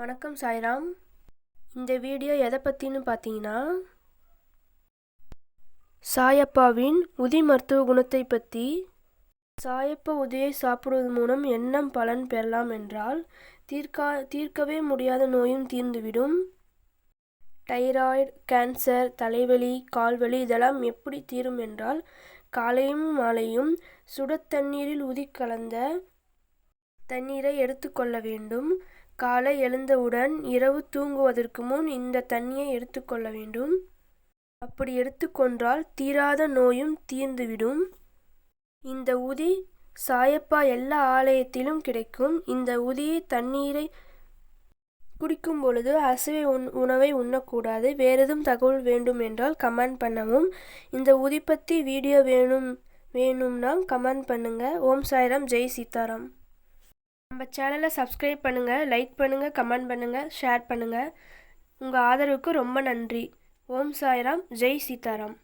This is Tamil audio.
வணக்கம் சாய்ராம். இந்த வீடியோ எதை பற்றின்னு பார்த்தீங்கன்னா சாயப்பாவின் உதி மருத்துவ குணத்தை பற்றி சாயப்பா உதியை சாப்பிடுவது மூலம் என்ன பலன் பெறலாம் என்றால் தீர்க்கா தீர்க்கவே முடியாத நோயும் தீர்ந்துவிடும். டைராய்டு கேன்சர் தலைவலி கால்வலி இதெல்லாம் எப்படி தீரும் என்றால் காலையும் மாலையும் சுட தண்ணீரில் உதி கலந்த தண்ணீரை எடுத்துக்கொள்ள வேண்டும். காலை எழுந்தவுடன் இரவு தூங்குவதற்கு முன் இந்த தண்ணியை எடுத்துக்கொள்ள வேண்டும். அப்படி எடுத்துக்கொண்டால் தீராத நோயும் தீர்ந்துவிடும். இந்த உதி சாயப்பா எல்லா ஆலயத்திலும் கிடைக்கும். இந்த உதியை தண்ணீரை குடிக்கும் பொழுது அசைவை உண் உணவை உண்ணக்கூடாது. வேறு எதுவும் தகவல் வேண்டும் என்றால் கமெண்ட் பண்ணவும். இந்த உதி பற்றி வீடியோ வேணும் வேணும்னா கமெண்ட் பண்ணுங்கள் ஓம் சாய்ராம். ஜெய் சீதாராம். நம்ம சேனலை சப்ஸ்கிரைப் பண்ணுங்கள் லைக் பண்ணுங்கள் கமெண்ட் பண்ணுங்கள் ஷேர் பண்ணுங்கள் உங்கள் ஆதரவுக்கு ரொம்ப நன்றி. ஓம் சாய்ராம். ஜெய் சீதாராம்.